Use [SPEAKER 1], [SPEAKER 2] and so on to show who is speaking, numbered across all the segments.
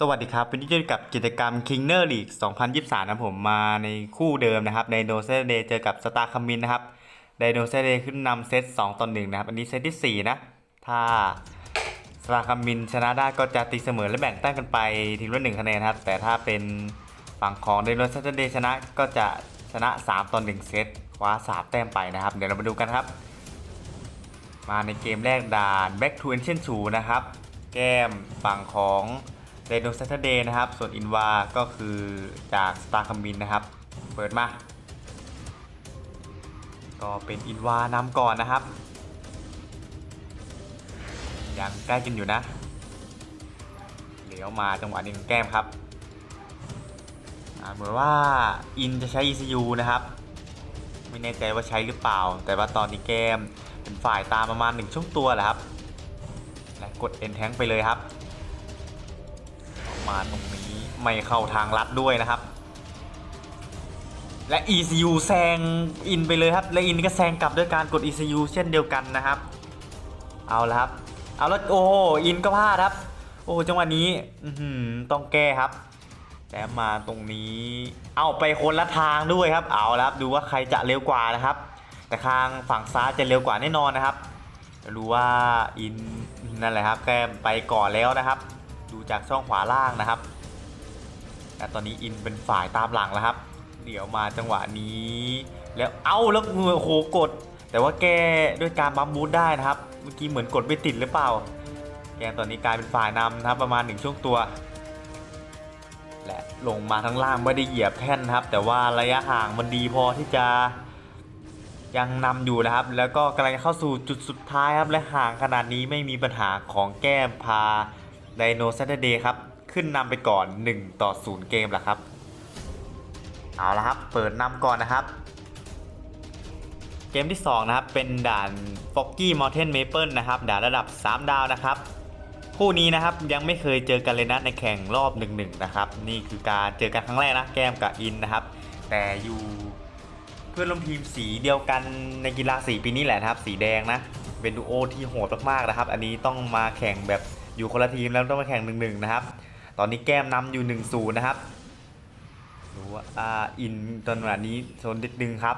[SPEAKER 1] สวัสดีครับวันนี้เจอกับกิจกรรม King n e r League 2023 นะผมมาในคู่เดิมนะครับไดโนเซเดเจอกับสตาร์คัมมินนะครับไดโนเซเดขึ้นนำเซต2ต่อ1นะครับ อันนี้เซตที่ 4 นะ ถ้าสตาร์คัมมินชนะได้ก็จะตีเสมอและแบ่งแต้มกันไปทีมละ1คะแนนครับ แต่ถ้าเป็นฝั่งของไดโนเซเดชนะก็จะชนะ 3ต่อ1เซตคว้า 3 แต้มไปนะครับ เดี๋ยวเรามาดูกันครับ มาในเกมแรกด่าน Back to Ancient 2นะครับ แก้มฝั่งของ ไดโนเซ t เดย์นะครับ ส่วนอินวาก็คือจาก Star คัมบินนะครับ เปิดมา ก็เป็นอินวานำก่อนนะครับ ยังใกล้กันอยู่นะ เดี๋ยวมาจังหวะนี้ของแก้มครับเหมือนว่าอินจะใช้ ECU นะครับ ไม่แน่ใจว่าใช้หรือเปล่า แต่ว่าตอนนี้แก้มเป็นฝ่ายตามประมาณหนึ่งช่วงตัวแหละครับ และกด N แทงไปเลยครับ มาตรงนี้ไม่เข้าทางลัดด้วยนะครับ และ ECU แซงอินไปเลยครับ และอินก็แซงกลับด้วยการกด ECU เช่นเดียวกันนะครับ เอาละครับ เอาแล้วโอ้อินก็พลาดครับ โอ้จังหวะนี้ต้องแก้ครับแต่มาตรงนี้ เอาไปคนละทางด้วยครับ เอาละครับดูว่าใครจะเร็วกว่านะครับ แต่ทางฝั่งซ้ายจะเร็วกว่าแน่นอนนะครับรู้ว่าอินนั่นแหละครับแกไปก่อนแล้วนะครับ ดูจากช่องขวาล่างนะครับแต่ตอนนี้อินเป็นฝ่ายตามหลังแล้วครับ เดี๋ยวมาจังหวะนี้ แล้วเอ้าแล้วมือโหกด แต่ว่าแกด้วยการบัมบูทได้นะครับ เมื่อกี้เหมือนกดไม่ติดหรือเปล่า แกตอนนี้กลายเป็นฝ่ายนำนะครับ ประมาณหนึ่งช่วงตัว และลงมาทั้งล่างไม่ได้เหยียบแท่นนะครับ แต่ว่าระยะห่างมันดีพอที่จะยังนำอยู่นะครับ แล้วก็กำลังจะเข้าสู่จุดสุดท้ายครับ และห่างขนาดนี้ไม่มีปัญหาของแก้มพา ไดโน s ซ t เดย์ครับ ขึ้นนำไปก่อน 1 ต่อ 0 เกมแหละครับ เอาละครับ เปิดนำก่อนนะครับ เกมที่ 2 นะครับ เป็นด่าน Foggy Mountain Maple นะครับ ด่านระดับ 3 ดาวนะครับ คู่นี้นะครับยังไม่เคยเจอกันเลยนะในแข่งรอบ 1-1 นะครับ นี่คือการเจอกันครั้งแรกนะ แก้มกับอินนะครับ แต่อยู่เพื่อนร่วมทีมสีเดียวกันในกีฬาสีปีนี้แหละนะครับ สีแดงนะ เป็นดูโอที่โหดมากๆนะครับ อันนี้ต้องมาแข่งแบบ อยู่คนละทีมแล้วต้องมาแข่ง1-1นะครับ ตอนนี้แก้มนำอยู่1-0นะครับดูว่าอ่าอินตอนนี้นี้โซนนิดนึงครับ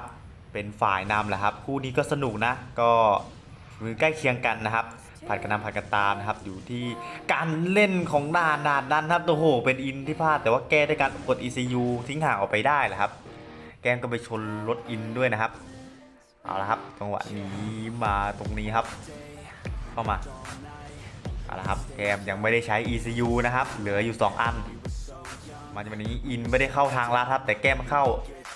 [SPEAKER 1] เป็นฝ่ายนำแหละครับ คู่นี้ก็สนุกนะ ก็มือใกล้เคียงกันนะครับผัดกันนำผัดกันตามนะครับ อยู่ที่การเล่นของด่านด่านนั้นครับโอ้โห เป็นอินที่พลาดแต่ว่าแก้ด้วยการกด ECU ทิ้งห่างออกไปได้แหละครับ แก้มก็ไปชนรถอินด้วยนะครับ เอาละครับจังหวะนี้มาตรงนี้ครับ เข้ามา เอาละครับแกมยังไม่ได้ใช้ ECU นะครับ เหลืออยู่ 2 อันมาจากวันนี้อินไม่ได้เข้าทางลัดครับ แต่แก้มเข้า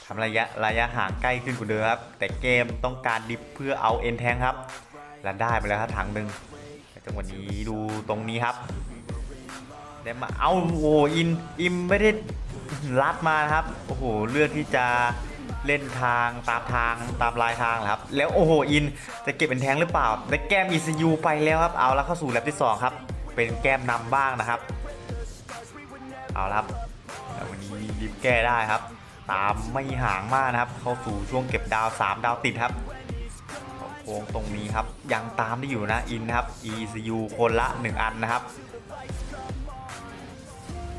[SPEAKER 1] ทำระยะระยะห่างใกล้ขึ้นกว่าเดิมครับ แต่เกมต้องการดิฟเพื่อเอาเอ็นแทงครับ และได้ไปแล้วครับถังหนึ่งจังหวะนี้ดูตรงนี้ครับได้มาเอาโอ้อินอิมไม่ได้ลัดมาครับโอ้โหเลือกที่จะ เล่นทางตามทางตามลายทางแหละครับ แล้วโอ้โหอินจะเก็บเป็นแทงหรือเปล่าได้แก้ม ECU ไปแล้วครับเอาแล้วเข้าสู่แลปที่สองครับ เป็นแก้มนำบ้างนะครับ เอาละครับวันนี้รีบแก้ได้ครับ ตามไม่ห่างมากนะครับ เข้าสู่ช่วงเก็บดาว 3 ดาวติดครับโค้งตรงนี้ครับ ยังตามได้อยู่นะอินนะครับ ECU คนละ 1 อันนะครับ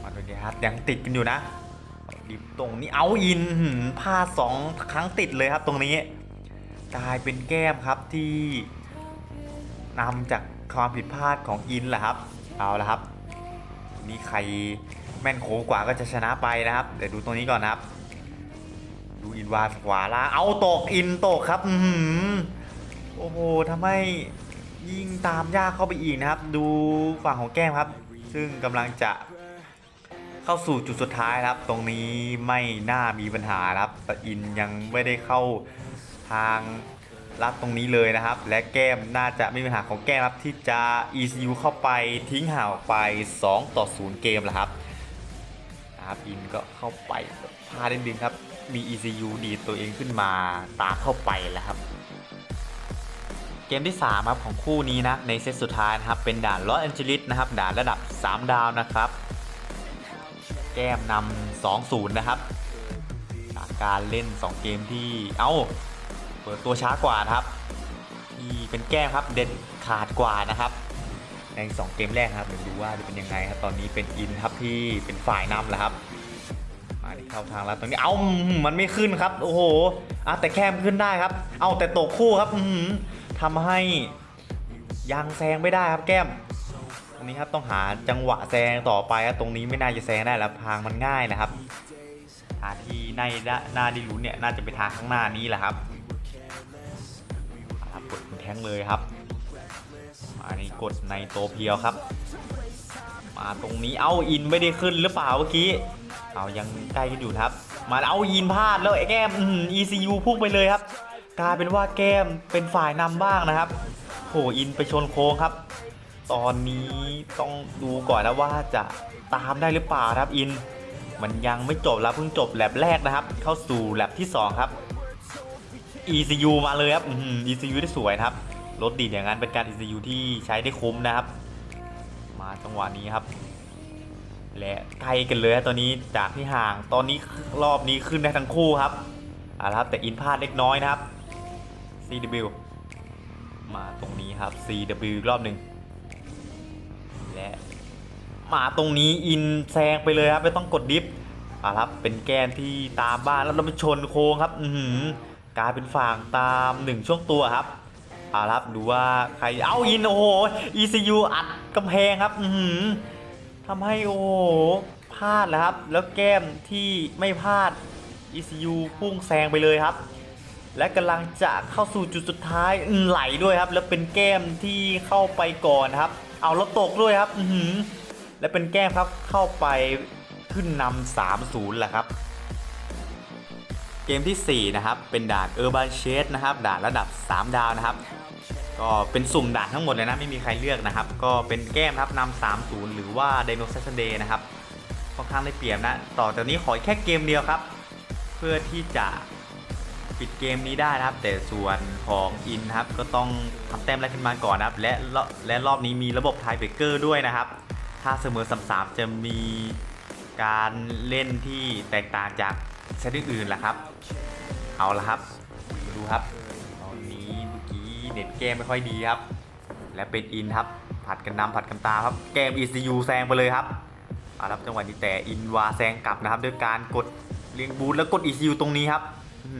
[SPEAKER 1] มาดูนี้ครับยังติดกันอยู่นะ ดิบตรงนี้เอาอินพลาดสองครั้งติดเลยครับตรงนี้กลายเป็นแก้มครับที่นำจากความผิดพลาดของอินแหละครับ เอาละครับนี่ใครแม่นโค้งกว่าก็จะชนะไปนะครับเดี๋ยวดูตรงนี้ก่อนนะครับ ดูอินวาขวาล่าเอาตกอินตกครับอืโอ้โหทำให้ยิ่งตามยากเข้าไปอีกนะครับ ดูฝั่งของแก้มครับ ซึ่งกำลังจะ เข้าสู่จุดสุดท้ายครับ ตรงนี้ไม่น่ามีปัญหาครับแต่อินยังไม่ได้เข้าทางลัดตรงนี้เลยนะครับ และแก้มน่าจะไม่มีปัญหาของแก้มครับที่จะ ECU เข้าไปทิ้งห่างออกไป 2 ต่อ 0 เกมแหละครับนะครับอินก็เข้าไปพาดนิดนึงครับ มี ECU ดีตัวเองขึ้นมาตาเข้าไปแล้วครับ เกมที่3ครับของคู่นี้นะในเซตสุดท้ายนะครับเป็นด่านลอสแอนเจลิสนะครับด่านระดับ 3 ดาวนะครับ แก้มนำ2-0 นะครับ จากการเล่น 2 เกมที่ เอ้า เปิดตัวช้ากว่านะครับที่เป็นแก้มครับเด็ดขาดกว่านะครับ ในสองเกมแรกครับเดี๋ยวดูว่าจะเป็นยังไงครับ ตอนนี้เป็นอินครับที่เป็นฝ่ายนำแล้วครับ มาที่เข้าทางแล้วตรงนี้ เอ้าอื้อหือมันไม่ขึ้นครับ โอ้โหอะแต่แค่มขึ้นได้ครับ เอาแต่ตกคู่ครับทำให้ยังแซงไม่ได้ครับแก้ม รงนี้ครับต้องหาจังหวะแซงต่อไปครับตรงนี้ไม่น่าจะแซงได้แล้วทางมันง่ายนะครับทางที่ในหน้าที่รู้นเนี่ยน่าจะเป็นทางข้างหน้านี้แหละครับครับกดแทงเลยครับมานี่กดในโตเพียวครับ มาตรงนี้เอาอินไม่ได้ขึ้นหรือเปล่าเมื่อกี้เอายังใกล้กันอยู่ครับ มาเอายินพลาดแล้วไอ้แก้มอื้อหือ ECU พุ่งไปเลยครับกลายเป็นว่าแก้มเป็นฝ่ายนำบ้างนะครับโหอินไปชนโค้งครับ ตอนนี้ต้องดูก่อนนะว่าจะตามได้หรือเปล่าครับอิน มันยังไม่จบแล้วเพิ่งจบแลบแรกนะครับ เข้าสู่แลบที่ 2 ครับ ECU มาเลยครับ ECU ได้สวยครับรถดีดอย่างนั้นเป็นการ ECU ที่ใช้ได้คุ้มนะครับ มาจังหวะนี้ครับ และไกลกันเลยฮะตอนนี้จากที่ห่างตอนนี้รอบนี้ขึ้นได้ทั้งคู่ครับเอาละครับแต่อินพลาดเล็กน้อยนะครับ CW มาตรงนี้ครับ CW รอบหนึ่ง มาตรงนี้อินแซงไปเลยครับไม่ต้องกดดิฟอะครับ เป็นแกนที่ตามบ้านแล้วเราไปชนโค้งครับ อือหือกลายเป็นฝั่งตามหนึ่งช่วงตัวครับอะครับดูว่าใครเอาอินโอ้โห ECU อัดกำแพงครับ อือหือทำให้โอ้โหพลาดแล้วครับ แล้วแก้มที่ไม่พลาด ECU พุ่งแซงไปเลยครับ และกำลังจะเข้าสู่จุดสุดท้ายไหลด้วยครับ แล้วเป็นแก้มที่เข้าไปก่อนครับ เอาแล้วตกด้วยครับ อือหือ และเป็นแก้มครับเข้าไปขึ้นนำสามศูนย์แหละครับเกมทีสี่ 4 นะครับ เป็นด่าน Urban Chase นะครับ ด่านระดับ 3 ดาวนะครับ ก็เป็นสุ่มด่านทั้งหมดเลยนะ ไม่มีใครเลือกนะครับ ก็เป็นแก้มครับนำ3 0หรือว่า Dino Saturday นะครับ ค่อนข้างได้เปรียบนะ ต่อจากนี้ขอแค่เกมเดียวครับ เพื่อที่จะปิดเกมนี้ได้นะครับ แต่ส่วนของอินครับ ก็ต้องทำแต้มแรกขึ้นมาก่อนนะครับ และและรอบนี้มีระบบไทเบเกอร์ด้วยนะครับ ถ้าเสมอสามๆจะมีการเล่นที่แตกต่างจากเซตอื่นๆแหละครับ เอาละครับ ดูครับ ตอนนี้เมื่อกี้เน็ตเกมไม่ค่อยดีครับ และเป็นอินครับ ผัดกันนำผัดกันตาครับ เกม ECU แซงไปเลยครับเอาละครับจังหวะนี้แต่อินวาแซงกลับนะครับ ด้วยการกดเลี้ยงบูทแล้วกด ECU ตรงนี้ครับอ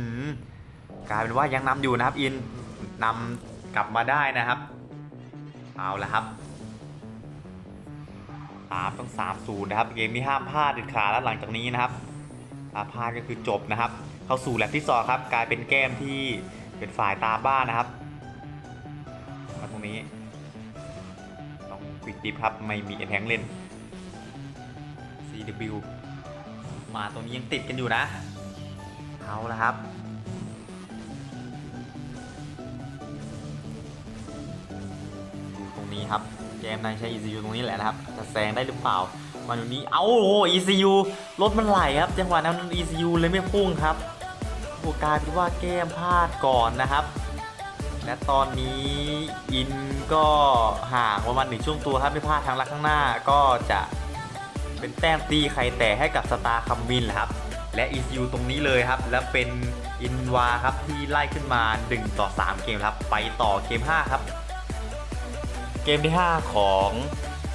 [SPEAKER 1] กลายเป็นว่ายังนำอยู่นะครับอินนำกลับมาได้นะครับ เอาละครับ ตามต้อง3 0นะครับเกมนี้ห้ามพลาดเด็ดขาดแล้วหลังจากนี้นะครับถ้าพลาดก็คือจบนะครับ เข้าสู่แลบที่สองครับกลายเป็นแก้มที่เป็นฝ่ายตามบ้านนะครับมาตรงนี้ต้องควิกดิฟครับไม่มีเอ็นแทงเล่น CW มาตรงนี้ยังติดกันอยู่นะเอาละครับดูตรงนี้ครับ เกมนายใช้ ECU ตรงนี้แหละนะครับ จะแซงได้หรือเปล่ามาดูนี้ เอาโอ้ ECU รถมันไหลครับจังหวะนั้น ECU เลยไม่พุ่งครับโอกายเป็นว่าแก้มพลาดก่อนนะครับ และตอนนี้อินก็ห่างประมาณหนึ่งช่วงตัวครับไม่พลาดทางลักข้างหน้าก็จะเป็นแต้มตีใครแต่ให้กับสตาร์คัมมินครับ และ ECU ตรงนี้เลยครับ และเป็นอินวาครับที่ไล่ขึ้นมา 1 ต่อ 3 เกมครับ ไปต่อเกม 5 ครับ เกมที่ 5 ของ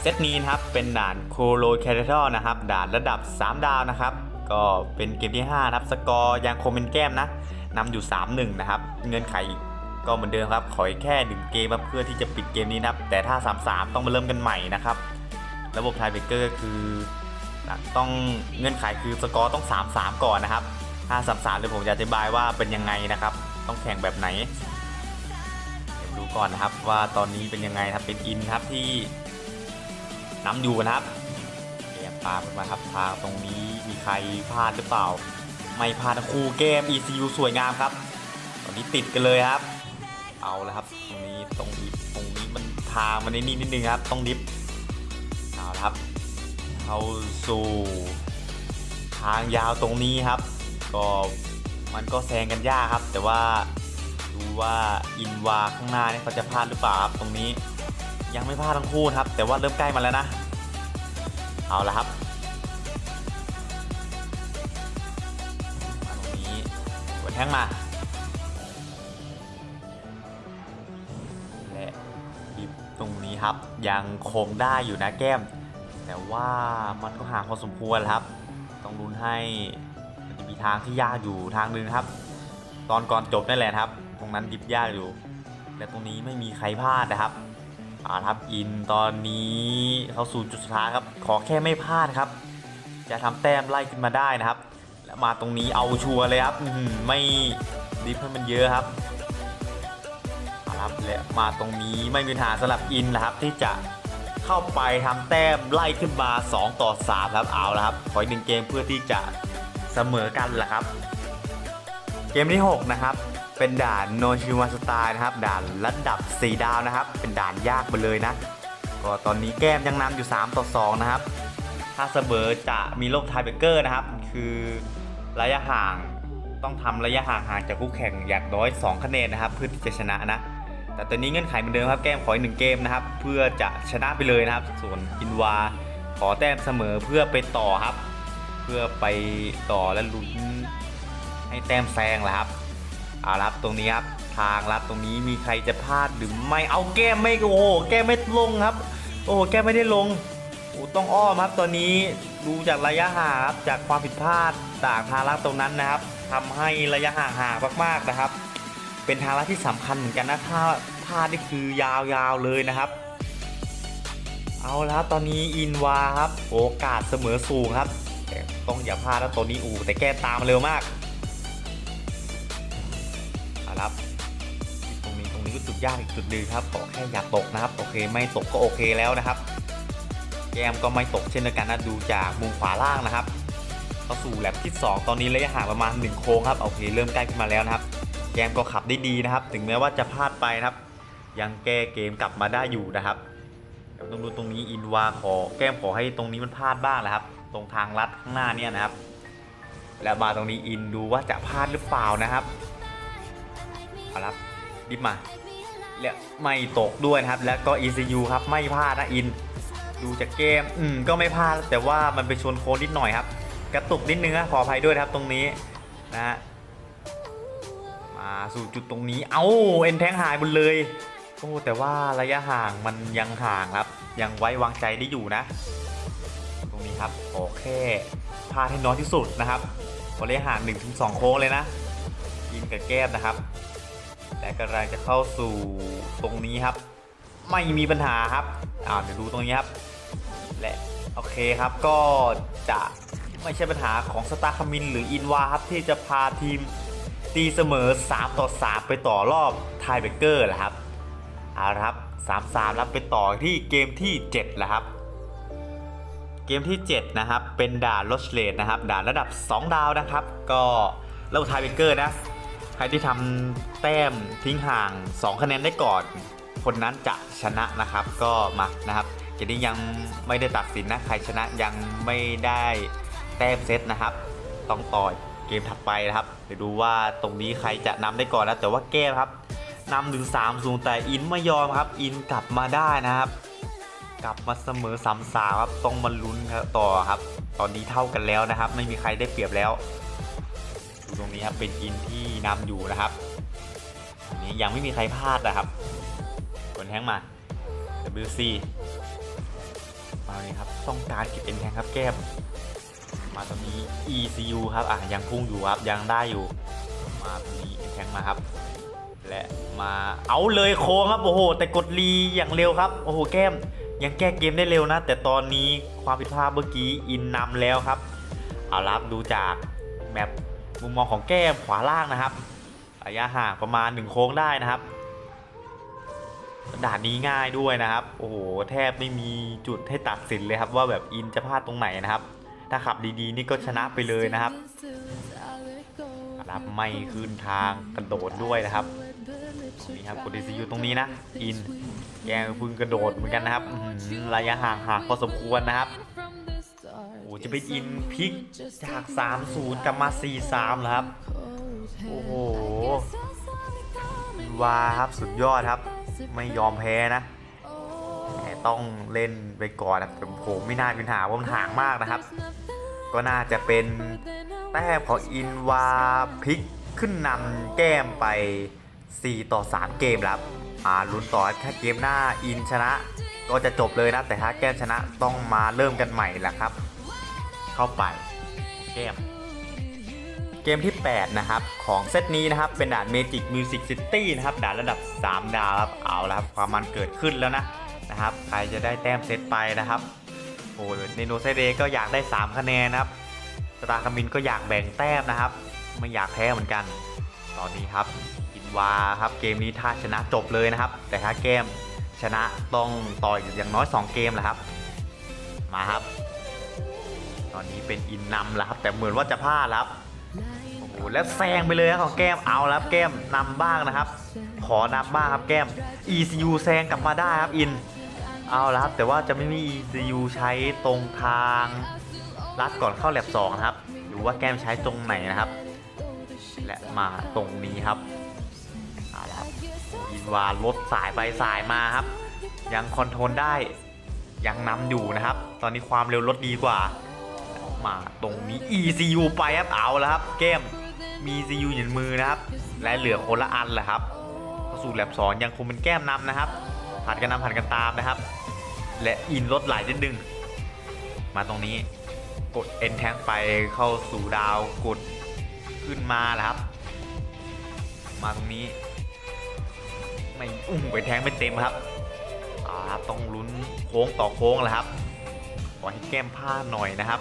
[SPEAKER 1] เซตนี้นะครับเป็นด่านโคโลแคทอร์นะครับด่านระดับ 3 ดาวนะครับ ก็เป็นเกมที่5นะครับสกอร์ยังคงเป็นแก้มนะนำอยู่ 3-1 นะครับ เงื่อนไขก็เหมือนเดิมครับ ขออีกแค่1เกมเพื่อที่จะปิดเกมนี้นะครับ แต่ถ้า 3-3 ต้องมาเริ่มกันใหม่นะครับ ระบบไทเบเกอร์ก็คือต้องเงื่อนไขคือสกอร์ต้อง 3-3 ก่อนนะครับถ้า3-3เดี๋ยวผมจะอธิบายว่าเป็นยังไงนะครับ ต้องแข่งแบบไหน ดูก่อนนะครับว่าตอนนี้เป็นยังไงครับเป็นอินครับที่นำอยู่นะครับเกมตามมาครับทางตรงนี้มีใครพลาดหรือเปล่า ไม่พลาดทั้งคู่เกม ECU สวยงามครับ ตอนนี้ติดกันเลยครับ เอาแล้วครับตรงนี้ตรงนี้ตรงนี้มันทางมันนนี่นิดนึงครับ ต้องดิฟเอาละครับเข้าสู่ทางยาวตรงนี้ครับ ก็มันก็แซงกันยากครับ แต่ว่า ว่าอินวาข้างหน้าเนี่ยเขาจะพลาดหรือเปล่าครับตรงนี้ยังไม่พลาดทั้งคู่ครับ แต่ว่าเริ่มใกล้มาแล้วนะ เอาละครับมาตรงนี้กดแท่งมาและดิฟตรงนี้ครับ ยังคงได้อยู่นะแก้ม แต่ว่ามันก็ห่างพอสมควรครับ ต้องลุ้นให้มันจะมีทางที่ยากอยู่ทางนึงครับ ตอนก่อนจบนั่นแหละครับ ตรงนั้นดิบยากอยู่ และตรงนี้ไม่มีใครพลาดนะครับเอาละครับอินตอนนี้เข้าสู่จุดสุดท้ายครับขอแค่ไม่พลาดครับ จะทำแต้มไล่ขึ้นมาได้นะครับ แล้วมาตรงนี้เอาชัวร์เลยครับไม่ดิฟให้มันเยอะครับเอาละครับและมาตรงนี้ไม่มีปัญหาสำหรับอินนะครับที่จะเข้าไปทำแต้มไล่ขึ้นมา 2 ต่อ 3 ครับเอาละครับขออีกหนึ่งเกมเพื่อที่จะเสมอกันแหละครับ เกมที่ 6 นะครับ เป็นด่านโนชิวาสไตล์นะครับ ด่านระดับ 4 ดาวนะครับ เป็นด่านยากไปเลยนะ ก็ตอนนี้แก้มยังนำอยู่ 3 ต่อ 2 นะครับ ถ้าเสมอจะมีโลกไทเบเกอร์นะครับ คือระยะห่างต้องทำระยะห่างห่างจากคู่แข่งอย่างน้อย 2 คะแนนนะครับ เพื่อที่จะชนะนะ แต่ตอนนี้เงื่อนไขเหมือนเดิมครับ แก้มขออีกหนึ่งเกมนะครับ เพื่อจะชนะไปเลยนะครับ ส่วนอินวาขอแต้มเสมอเพื่อไปต่อครับ เพื่อไปต่อและลุ้นให้แต้มแซงแหละครับ เอาละครับตรงนี้ครับทางลัดตรงนี้มีใครจะพลาดหรือไม่เอาแก้มไม่โอ้โหแก้มไม่ลงครับ โอ้แก้มไม่ได้ลงโอ้ต้องอ้อมครับตอนนี้ดูจากระยะห่างครับจากความผิดพลาดจากทางลัดตรงนั้นนะครับทำให้ระยะห่างห่างมากๆนะครับ เป็นทางลัดที่สำคัญเหมือนกันนะถ้าพลาดนี่คือยาวๆเลยนะครับ เอาละตอนนี้อินวาครับ โอกาสเสมอสูงครับต้องอย่าพลาดแล้วตอนนี้อูแต่แก้ตามเร็วมาก รับ ตรงนี้ตรงนี้ก็จุดยากอีกจุดหนึงครับขอแค่อย่าตกนะครับ โอเคไม่ตกก็โอเคแล้วนะครับ แกมก็ไม่ตกเช่นเดียวกันนะดูจากมุมขวาล่างนะครับเข้าสู่แลบที่ 2 ตอนนี้ระยะห่างประมาณ 1 โค้งครับโอเคเริ่มใกล้ขึ้นมาแล้วนะครับ แกมก็ขับได้ดีนะครับ ถึงแม้ว่าจะพลาดไปนะครับ ยังแก้เกมกลับมาได้อยู่นะครับต้องดูตรงนี้อินวาขอแก้มขอให้ตรงนี้มันพลาดบ้างนะครับ ตรงทางลัดข้างหน้าเนี่ยนะครับ แล้วมาตรงนี้อินดูว่าจะพลาดหรือเปล่านะครับ เอารับดิบมาและไม่ตกด้วยนะครับ แล้วก็ ECU ครับไม่พลาดนะอิน ดูจากเกมอืมก็ไม่พลาดแต่ว่ามันไปชนโค้งนิดหน่อยครับ กระตุกนิดนึงนะขออภัยด้วยครับตรงนี้นะฮะมาสู่จุดตรงนี้ เอ้าเอ็นแทงหายหมดเลยโอ้แต่ว่าระยะห่างมันยังห่างครับ ยังไว้วางใจได้อยู่นะ ตรงนี้ครับขอแค่พลาดให้น้อยที่สุดนะครับระยะห่าง1-2 โค้งเลยนะยินกับแก้มนะครับ แต่กำลังจะเข้าสู่ตรงนี้ครับ ไม่มีปัญหาครับอ่าเดี๋ยวดูตรงนี้ครับ และโอเคครับก็จะไม่ใช่ปัญหาของสตาร์คามินหรืออินวาครับที่จะพาทีมตีเสมอ 3 ต่อ 3 ไปต่อรอบไทเบเกอร์แหละครับเอาละครับ3 3แล้วไปต่อที่เกมที่7แล้วครับ เกมที่ 7 นะครับ เป็นด่านลอสเลดนะครับ ด่านระดับ 2 ดาวนะครับ ก็ระบบไทเบเกอร์นะ ใครที่ทำแต้มทิ้งห่าง 2 คะแนนได้ก่อน คนนั้นจะชนะนะครับก็มานะครับเกมนี้ยังไม่ได้ตัดสินนะใครชนะยังไม่ได้แต้มเซตนะครับ ต้องต่อเกมถัดไปนะครับเดี๋ยวดูว่าตรงนี้ใครจะนำได้ก่อนแล้วแต่ว่าแก้ครับนำถึง3 0แต่อินไม่ยอมครับ อินกลับมาได้นะครับ กลับมาเสมอสามสาครับต้องมาลุ้นครับต่อครับ ตอนนี้เท่ากันแล้วนะครับ ไม่มีใครได้เปรียบแล้ว ตรงนี้ครับเป็นอินที่นำอยู่นะครับอันนี้ยังไม่มีใครพลาดนะครับกดแทงมา WC มาเลยครับต้องการเก็บเอ็นแทงครับแก้มมาตรงนี้ ECU ครับอะยังพุ่งอยู่ครับยังได้อยู่ มาตรงนี้เอ็นแทงมาครับ และมาเอาเลยโค้งครับโอ้โห แต่กดรีอย่างเร็วครับโอ้โหแก้มยังแก้เกมได้เร็วนะ แต่ตอนนี้ความผิดพลาดเมื่อกี้อินนำแล้วครับ เอารับดูจากแมป มุมมองของแก้มขวาล่างนะครับระยะห่างประมาณ1โค้งได้นะครับด่านนี้ง่ายด้วยนะครับ โอ้โห แทบไม่มีจุดให้ตัดสินเลยครับ ว่าแบบอินจะพลาดตรงไหนนะครับ ถ้าขับดีๆ นี่ก็ชนะไปเลยนะครับ รับไม่ขึ้นทางกระโดดด้วยนะครับนี่ครับกดดีซีอยู่ตรงนี้นะ อิน แกเพึ่งกระโดดเหมือนกันนะครับ ระยะห่างห่างพอสมควรนะครับ จะเป็นอินพิกจาก 3-0 กลับมา 4-3แล้วครับ โอ้โหวาครับสุดยอดครับ ไม่ยอมแพ้นะต้องเล่นไปก่อนนะแต่ผมไม่น่าเป็นหาว่ามันห่างมากนะครับ ก็น่าจะเป็นแต้มของอินวาพิกขึ้นนำแก้มไป 4 ต่อ 3 เกมแล้วครับอ่าลุ้นต่อถ้าเกมหน้าอินชนะ ก็จะจบเลยนะ แต่ถ้าแก้มชนะต้องมาเริ่มกันใหม่แหละครับ เข้าไปแก้มเกมที่ 8 นะครับ ของเซตนี้นะครับ เป็นด่าน Magic Music City นะครับ ด่านระดับ 3 ดาวครับเอาแล้วครับ ความมันเกิดขึ้นแล้วนะนะครับ ใครจะได้แต้มเซตไปนะครับโอ้ยเนโนไซเดก็อยากได้ 3 คะแนนนะครับสตาร์คามินก็อยากแบ่งแต้มนะครับ ไม่อยากแพ้เหมือนกัน ตอนนี้ครับอินวาครับเกมนี้ถ้าชนะจบเลยนะครับ แต่ถ้าเกมชนะต้องต่ออย่างน้อย 2 เกมแหละครับ มาครับ ตอนนี้เป็นอินนำแล้วครับ แต่เหมือนว่าจะพลาดครับโอ้โหแล้วแซงไปเลยครับของแก้มเอาแล้วครับแก้มนำบ้างนะครับ ขอนำบ้างครับแก้ม ECU แซงกลับมาได้ครับอิน เอาแล้วครับแต่ว่าจะไม่มี ECU ใช้ตรงทางลัดก่อนเข้าแลบ2นะครับดูว่าแก้มใช้ตรงไหนนะครับ และมาตรงนี้ครับเอาละครับอินวาลดสายไปสายมาครับ ยังคอนโทรลได้ยังนำอยู่นะครับ ตอนนี้ความเร็วลดดีกว่า มาตรงนี้ ECU ไปครับเอาแล้วครับ เกมมี ECU อยู่ในมือนะครับ และเหลือคนละอันแหละครับเข้าสู่แลบสองยังคงเป็นแก้มนำนะครับผัดกันนำผัดกันตามนะครับ และอินลดไหลนิดนึง มาตรงนี้กด N แทงไปเข้าสู่ดาวกดขึ้นมาแล้วครับ มาตรงนี้ ไม่อุ้งไปแทงไม่เต็มครับอ่าต้องลุ้นโค้งต่อโค้งแล้วครับขอให้แก้มพลาหน่อยนะครับ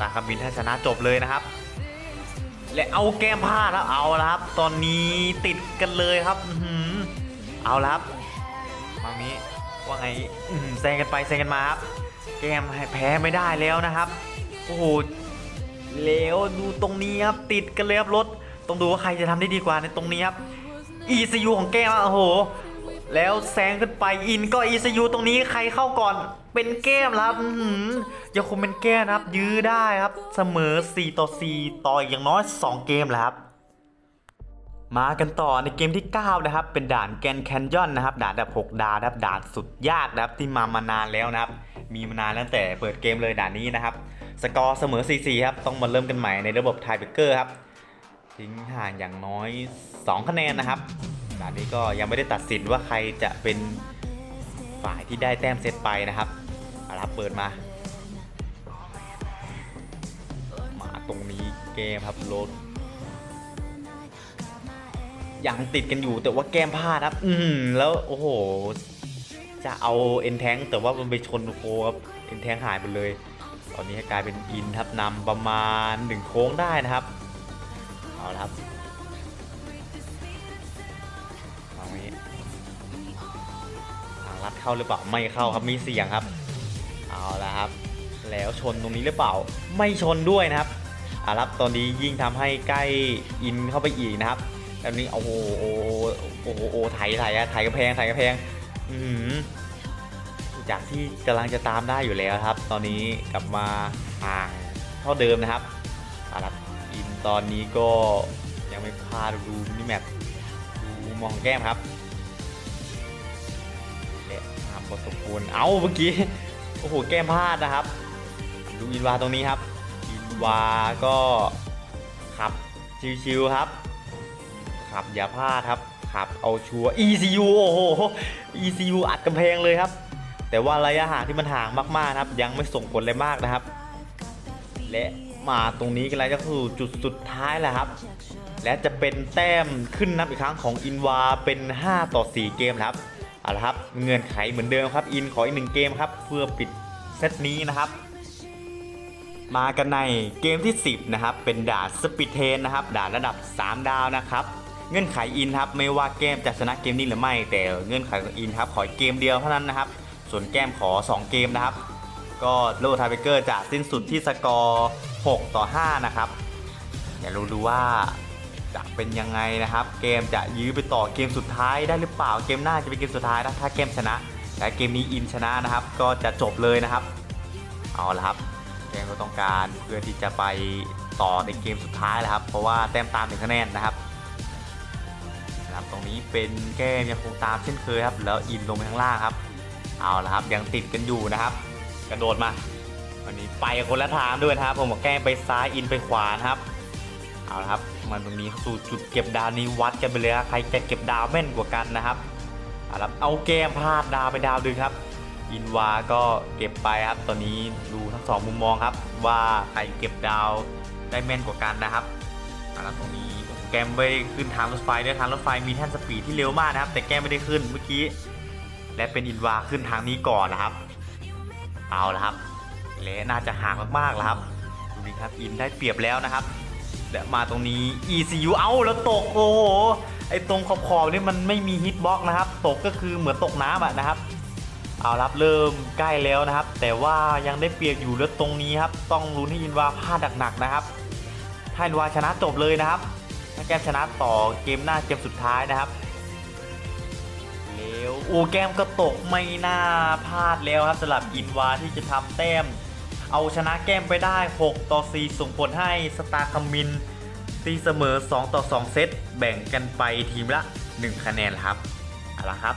[SPEAKER 1] ตาคาบินถ้าชนะจบเลยนะครับ และเอาแก้มพลาดแล้วเอาแล้วครับ ตอนนี้ติดกันเลยครับเอาแล้วครับมามีว่าไงแซงกันไปแซงกันมาครับ แก้มแพ้ไม่ได้แล้วนะครับ โอ้โหแล้วดูตรงนี้ครับติดกันเลยครับรถต้องดูว่าใครจะทำได้ดีกว่าในตรงนี้ครับ ECU ของแก้มโอ้โห แล้วแซงขึ้นไปอินก็ ECU ตรงนี้ใครเข้าก่อน เป็นแก้มครับยังคงเป็นแก้มนะครับ ยื้อได้ครับ เสมอ 4 ต่อ 4 ต่ออีกอย่างน้อย 2 เกมแล้วครับมากันต่อในเกมที่ 9 นะครับ เป็นด่านแกนแคนยอนนะครับ ด่านแบบ 6 ดาวนะครับด่านสุดยากนะครับที่มามานานแล้วนะครับ มีมานานตั้งแต่เปิดเกมเลยด่านนี้นะครับ สกอร์เสมอ 4-4 ครับ ต้องมาเริ่มกันใหม่ในระบบไทเบเกอร์ครับ ทิ้งห่างอย่างน้อย 2 คะแนนนะครับ ด่านนี้ก็ยังไม่ได้ตัดสินว่าใครจะเป็นฝ่ายที่ได้แต้มเซตไปนะครับ เอาครับเปิดมา มาตรงนี้เกมครับรถยังติดกันอยู่แต่ว่าแก้มพลาดครับ อืมแล้วโอ้โห จะเอาเอ็นแทงแต่ว่ามันไปชนโคครับเอ็นแทงหายไปเลย ตอนนี้กลายเป็นอินครับนำประมาณหนึ่งโค้งได้นะครับเอาละครับตรงนี้ทางลัดเข้าหรือเปล่าไม่เข้าครับมีเสียงครับ แล้วชนตรงนี้หรือเปล่า ไม่ชนด้วยนะครับอารับตอนนี้ยิ่งทำให้ใกล้อินเข้าไปอีกนะครับแบบนี้โอ้โหโอ้โหโอ้โหโอ้โหไถไถอะไถกระแพงไถกระแพงอือหือจากที่กำลังจะตามได้อยู่แล้วครับ ตอนนี้กลับมาห่างเท่าเดิมนะครับอารับอินตอนนี้ก็ยังไม่พลาดดูมินิแมปดูมองแก้มครับและทำประสบควรเอ้าเมื่อกี้โอ้โหแก้มพลาดนะครับ ดูอินวาตรงนี้ครับ อินวาก็ขับชิวๆครับ ขับอย่าพลาดครับ ขับเอาชัวร์ ECU โอ้โห ECU อัดกำแพงเลยครับ แต่ว่าระยะห่างที่มันห่างมากๆนะครับ ยังไม่ส่งผลอะไรมากนะครับ และมาตรงนี้กันแล้วก็คือจุดสุดท้ายแหละครับ และจะเป็นแต้มขึ้นนับอีกครั้งของอินวาเป็น 5 ต่อ 4 เกมครับเอาละครับเงื่อนไขเหมือนเดิมครับ อินขออีกหนึ่งเกมครับ เพื่อปิดเซตนี้นะครับ มากันในเกมที่ 10 นะครับ เป็นด่านสปิเทนนะครับ ด่านระดับ 3 ดาวนะครับ เงื่อนไขอินครับ ไม่ว่าเกมจะชนะเกมนี้หรือไม่ แต่เงื่อนไขของอินครับ ขอเกมเดียวเท่านั้นนะครับ ส่วนแก้มขอ 2 เกมนะครับ ก็โลทาเบเกอร์จะสิ้นสุดที่สกอร์ 6 ต่อ 5 นะครับ เดี๋ยวรู้ดูว่าจะเป็นยังไงนะครับ เกมจะยื้อไปต่อเกมสุดท้ายได้หรือเปล่า เกมหน้าจะเป็นเกมสุดท้ายนะ ถ้าเกมชนะ แต่เกมนี้อินชนะนะครับ ก็จะจบเลยนะครับ เอาละครับ เกมก็ต้องการเพื่อที่จะไปต่อในเกมสุดท้ายแล้วครับ เพราะว่าแต้มตามถึงคะแนนนะครับนะครับตรงนี้เป็นแก้มยังคงตามเช่นเคยครับ แล้วอินลงไปข้างล่างครับ เอาละครับยังติดกันอยู่นะครับ กระโดดมาวันนี้ไปคนละทางด้วยนะครับ ผมบอกแก้มไปซ้ายอินไปขวานะครับเอาละครับมาตรงนี้เข้าสู่จุดเก็บดาวนี้วัดกันไปเลยครับใครจะเก็บดาวแม่นกว่ากันนะครับเอาละครับเอาแก้มพลาดดาวไปดาวดึงครับ อินวาก็เก็บไปครับ ตอนนี้ดูทั้งสองมุมมองครับ ว่าใครเก็บดาวได้แม่นกว่ากันนะครับเอาละตรงนี้แกมไม่ได้ขึ้นทางรถไฟด้วยทางรถไฟมีแท่นสปีดที่เร็วมากนะครับ แต่แกมไม่ได้ขึ้นเมื่อกี้ และเป็นอินวาขึ้นทางนี้ก่อนนะครับ เอาละครับและน่าจะห่างมากๆแล้วครับดูนี่ครับอินได้เปรียบแล้วนะครับและมาตรงนี้ ECU เอาแล้วตกโอ้โหไอตรงขอบๆนี่มันไม่มีฮิตบ็อกนะครับ ตกก็คือเหมือนตกน้ำอะนะครับ เอาลับเริ่มใกล้แล้วนะครับ แต่ว่ายังได้เปรียบอยู่แล้วตรงนี้ครับ ต้องลุ้นให้อินวาพลาดหนักๆนะครับ ถ้าอินวาชนะจบเลยนะครับ ถ้าแกมชนะต่อเกมหน้าเกมสุดท้ายนะครับแล้วโอ้แกมก็ตกไม่น่าพลาดแล้วครับสำหรับอินวาที่จะทำแต้ม เอาชนะแก้มไปได้ 6 ต่อ 4 ส่งผลให้สตาร์คามินตีเสมอ 2 ต่อ 2 เซตแบ่งกันไปทีมละ 1 คะแนนครับเอาละครับ